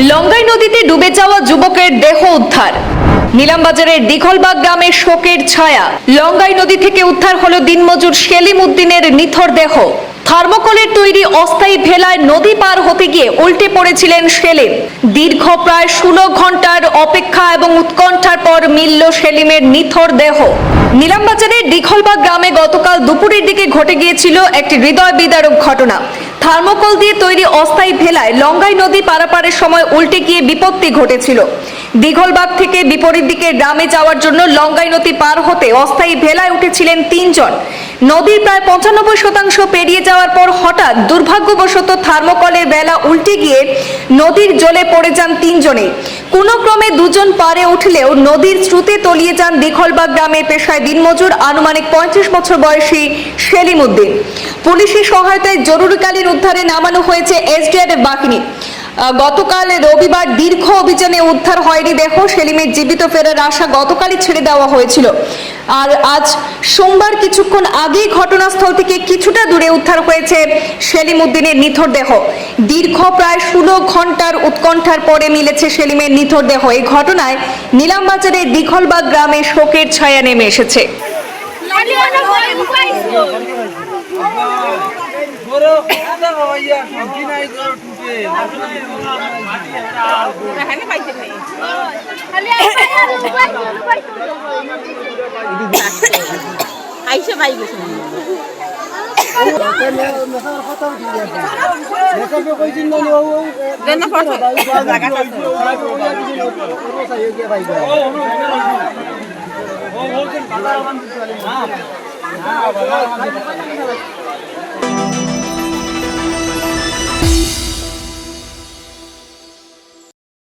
লঙ্গাই নদীতে ডুবে যাওয়া যুবকের দেহ উদ্ধার। নিলামবাজারের দিঘলবাগ গ্রামের শোকের ছায়া। লঙ্গাই নদী থেকে উদ্ধার হলো দিনমজুর সেলিম উদ্দিনের নিথর দেহ। থার্মোকলের তৈরি অস্থায়ী ভেলায় নদী পার হতে গিয়ে উল্টে পড়েছিলেন সেলিম। দীর্ঘ প্রায় ষোলো ঘণ্টার অপেক্ষা এবং উৎকণ্ঠার পর মিলল সেলিমের নিথর দেহ। নিলামবাজারের দিঘলবাগ গ্রামে গতকাল দুপুরের দিকে ঘটে গিয়েছিল একটি হৃদয় বিদারক ঘটনা। থার্মোকল দিয়ে তৈরি অস্থায়ী ভেলায় লঙ্গাই নদী পারাপারের সময় উল্টে গিয়ে বিপত্তি ঘটেছিল। দিঘলবাগ থেকে বিপরীত দিকে গ্রামে যাওয়ার জন্য লঙ্গাই নদী পার হতে অস্থায়ী ভেলায় উঠেছিলেন তিনজন। নদীর প্রায় পঁচানব্বই শতাংশ পেরিয়ে যাওয়ার পর হঠাৎ দুর্ভাগ্যবশত থার্মোকলের বেলা উল্টে গিয়ে নদীর জলে পড়ে যান তিনজনে। কোনো ক্রমে দুজন পারে উঠলেও নদীর স্রোতে তলিয়ে যান দিঘলবাগ গ্রামের পেশায় দিনমজুর আনুমানিক পঁয়ত্রিশ বছর বয়সী সেলিম উদ্দিন পুলিশের সহায়তায় জরুরিকালীন উদ্ধারে নামানো হয়েছে এসডিআর বাহিনী গতকাল রবিবার দীর্ঘ অভিযানে উদ্ধার হয়নি দেহ সেলিমের জীবিত ফেরার আশা গতকালই ছেড়ে দেওয়া হয়েছিল আর আজ সোমবার কিছুক্ষণ আগেই ঘটনাস্থল থেকে কিছুটা দূরে উদ্ধার হয়েছে সেলিম উদ্দিনের নিথর দেহ দীর্ঘ প্রায় ষোলো ঘণ্টার উৎকণ্ঠার পরে মিলেছে সেলিমের নিথর দেহ এই ঘটনায় নিলামবাজারের দিঘলবাগ গ্রামে শোকের ছায়া নেমে এসেছে আইসে পাই গেছে ও